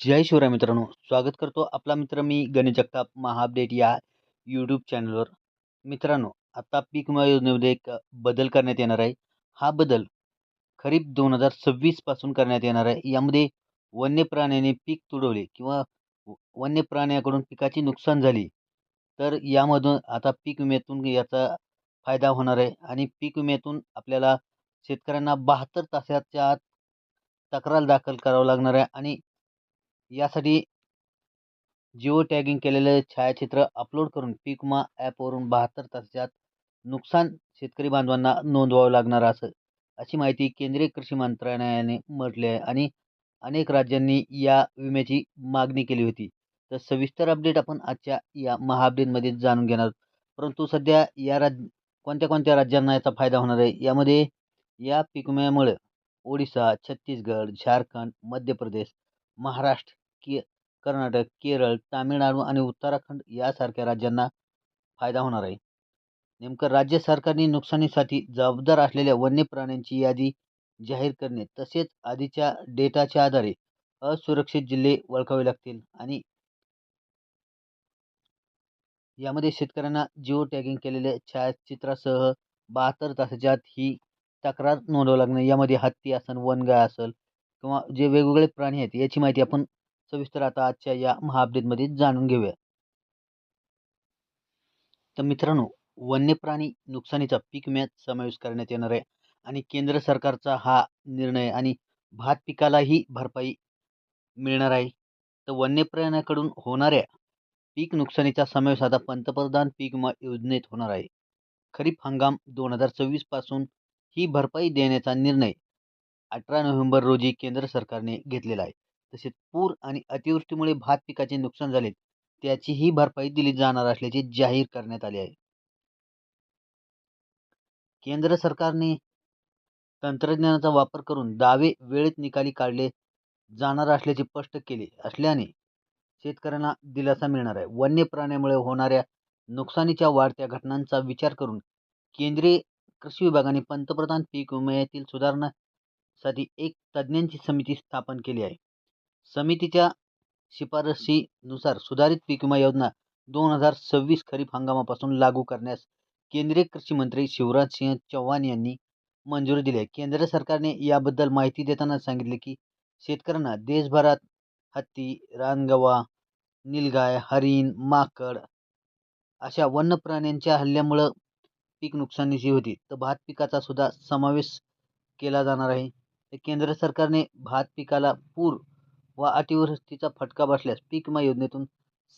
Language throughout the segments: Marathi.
जय शिवराय मित्रांनो. स्वागत करतो आपला मित्र मी गणेश जगताप. महाअपडेट या यूट्यूब चॅनलवर मित्रांनो आता पीक विमा योजनेमध्ये एक बदल करण्यात येणार आहे. हा बदल खरीप दोन हजार सव्वीसपासून करण्यात येणार आहे. यामध्ये वन्य प्राण्याने पीक तुडवले किंवा वन्य प्राण्याकडून पिकाची नुकसान झाली तर यामधून आता पीक विम्यातून याचा फायदा होणार आहे. आणि पीक विम्यातून आपल्याला शेतकऱ्यांना बहात्तर तासाच्या आत तक्रार दाखल करावं लागणार आहे. आणि यासाठी जिओ टॅगिंग केलेलं छायाचित्र अपलोड करून पीक विमा ॲपवरून बहात्तर तासाच्या आत नुकसान शेतकरी बांधवांना नोंदवावं लागणार असं अशी माहिती केंद्रीय कृषी मंत्रालयाने म्हटले आहे आणि अनेक राज्यांनी या विम्याची मागणी केली होती. तर सविस्तर अपडेट आपण आजच्या या महाअपडेटमध्ये जाणून घेणार परंतु सध्या या राज कोणत्या कोणत्या राज्यांना याचा फायदा होणार आहे? यामध्ये या पीक विम्यामुळे ओडिसा छत्तीसगड झारखंड मध्य प्रदेश महाराष्ट्र के कर्नाटक केरळ तामिळनाडू आणि उत्तराखंड यासारख्या राज्यांना फायदा होणार आहे. नेमकं राज्य सरकारने नुकसानीसाठी जबाबदार असलेल्या वन्य प्राण्यांची यादी जाहीर करणे तसेच आधीच्या डेटाच्या आधारे असुरक्षित जिल्हे ओळखावे लागतील आणि यामध्ये शेतकऱ्यांना जिओ टॅगिंग केलेल्या छायाचित्रासह बहात्तर तासाच्या आत ही तक्रार नोंदवावी लागणे यामध्ये हत्ती असेल वनगाय असेल किंवा जे वेगवेगळे प्राणी आहेत याची माहिती आपण सविस्तर आता आजच्या या महाअपडेटमध्ये जाणून घेऊया. तर मित्रांनो वन्य प्राणी नुकसानीचा पीक विम्यात समावेश करण्यात येणार आहे आणि केंद्र सरकारचा हा निर्णय आणि भात पिकालाही भरपाई मिळणार आहे. तर वन्य प्राण्याकडून होणाऱ्या पीक नुकसानीचा समावेश आता पंतप्रधान पीक विमा योजनेत होणार आहे. खरीप हंगाम दोन हजार सव्वीसपासून ही भरपाई देण्याचा निर्णय अठरा नोव्हेंबर रोजी केंद्र सरकारने घेतलेला आहे. तसेच पूर आणि अतिवृष्टीमुळे भात पिकाचे नुकसान झाले. त्याचीही भरपाई दिली जाणार असल्याचे जाहीर करण्यात आले आहे. केंद्र सरकारने तंत्रज्ञानाचा वापर करून दावे वेळेत निकाली काढले जाणार असल्याचे स्पष्ट केले असल्याने शेतकऱ्यांना दिलासा मिळणार आहे. वन्य प्राण्यामुळे होणाऱ्या नुकसानीच्या वाढत्या घटनांचा विचार करून केंद्रीय कृषी विभागाने पंतप्रधान पीक विम्यातील सुधारणासाठी एक तज्ज्ञांची समिती स्थापन केली आहे. समितीच्या शिफारशीनुसार सुधारित पीक विमा योजना दोन हजार सव्वीस खरीप हंगामापासून लागू करण्यास केंद्रीय कृषी मंत्री शिवराज सिंह चौहान यांनी मंजुरी दिली आहे. केंद्र सरकारने याबद्दल माहिती देताना सांगितले की शेतकऱ्यांना देशभरात हत्ती रानगवा निलगाय हरिण माकड अशा वन्य प्राण्यांच्या हल्ल्यामुळं पीक नुकसानीची होती. तर भात पिकाचा सुद्धा समावेश केला जाणार आहे. तर केंद्र सरकारने भात पिकाला पूर व अतिवृष्टीचा फटका बसल्यास पीक विमा योजनेतून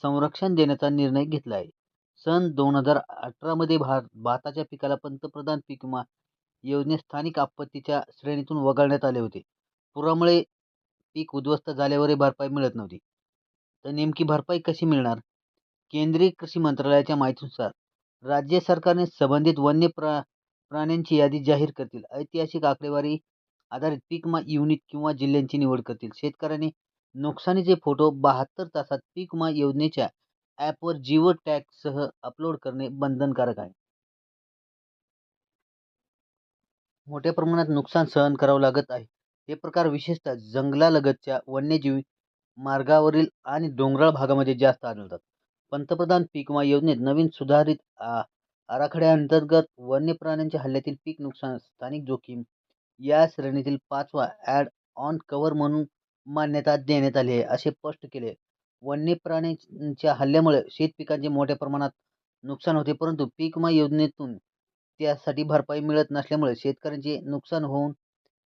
संरक्षण देण्याचा निर्णय घेतला आहे सन दोन हजार अठरामध्ये भार भाताच्या पिकाला पंतप्रधान पीक विमा योजनेत स्थानिक आपत्तीच्या श्रेणीतून वगळण्यात आले होते. पुरामुळे पीक उद्ध्वस्त झाल्यावरही भरपाई मिळत नव्हती. तर नेमकी भरपाई कशी मिळणार? केंद्रीय कृषी मंत्रालयाच्या माहितीनुसार राज्य सरकारने संबंधित वन्य प्रा प्राण्यांची यादी जाहीर करतील. ऐतिहासिक आकडेवारी आधारित पीक विमा युनिट किंवा जिल्ह्यांची निवड करतील. शेतकऱ्यांनी नुकसानीचे फोटो बहात्तर तासात पीक विमा योजनेच्या ॲपवर जिओ टॅगसह अपलोड करणे बंधनकारक आहे. मोठ्या प्रमाणात नुकसान सहन करावं लागत आहे. हे प्रकार विशेषतः जंगलालगतच्या वन्यजीवी मार्गावरील आणि डोंगराळ भागामध्ये जास्त आढळतात. पंतप्रधान पीक विमा योजनेत नवीन सुधारित आ आराखड्याअंतर्गत वन्य प्राण्यांच्या हल्ल्यातील पीक नुकसान स्थानिक जोखीम या श्रेणीतील पाचवा ॲड ऑन कव्हर म्हणून मान्यता देण्यात आली आहे असे स्पष्ट केले. वन्य प्राण्यांच्या हल्ल्यामुळे शेत पिकांचे मोठ्या प्रमाणात नुकसान होते परंतु पीक विमा योजनेतून त्यासाठी भरपाई मिळत नसल्यामुळे शेतकऱ्यांचे नुकसान होऊन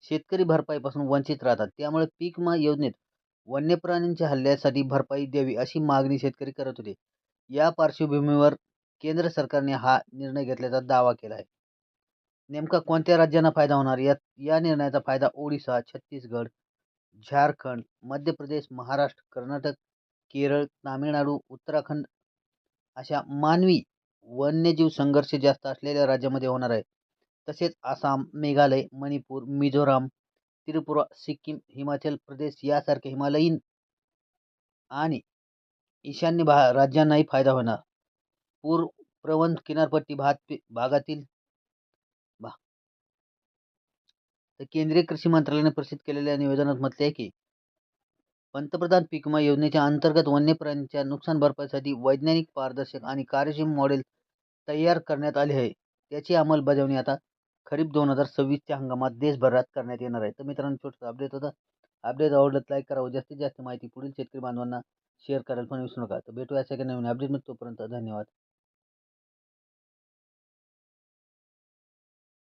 शेतकरी भरपाईपासून वंचित राहतात. त्यामुळे पीक विमा योजनेत वन्य प्राण्यांच्या हल्ल्यासाठी भरपाई द्यावी अशी मागणी शेतकरी करत होते. या पार्श्वभूमीवर केंद्र सरकारने हा निर्णय घेतल्याचा दावा केला आहे नेमका कोणत्या राज्यांना फायदा होणार? या या निर्णयाचा फायदा ओडिसा छत्तीसगड झारखंड मध्य प्रदेश महाराष्ट्र कर्नाटक केरळ तामिळनाडू उत्तराखंड अशा मानवी वन्यजीव संघर्ष जास्त असलेल्या राज्यामध्ये होणार आहे. तसेच आसाम मेघालय मणिपूर मिझोराम त्रिपुरा सिक्कीम हिमाचल प्रदेश यासारख्या हिमालयीन आणि ईशान्य भा राज्यांनाही फायदा होणार. पूर प्रवण किनारपट्टी भात भागातील भा तर केंद्रीय कृषी मंत्रालयाने प्रसिद्ध केलेल्या निवेदनात म्हटले आहे की पंतप्रधान पीक विमा योजनेच्या अंतर्गत वन्य प्राण्यांच्या नुकसान भरपाईसाठी वैज्ञानिक पारदर्शक आणि कार्यक्षम मॉडेल तयार करण्यात आले आहे. त्याची अंमलबजावणी आता खरीप दोन हजार सव्वीसच्या हंगामात देशभरात करण्यात येणार आहे. तर मित्रांनो छोटंसं अपडेट होतं. अपडेट आवडलं लाईक करावं जास्तीत जास्त माहिती पुढील शेतकरी बांधवांना शेअर करायला पण विसरू नका. तर भेटूया सगळ्या नवीन अपडेट तोपर्यंत धन्यवाद.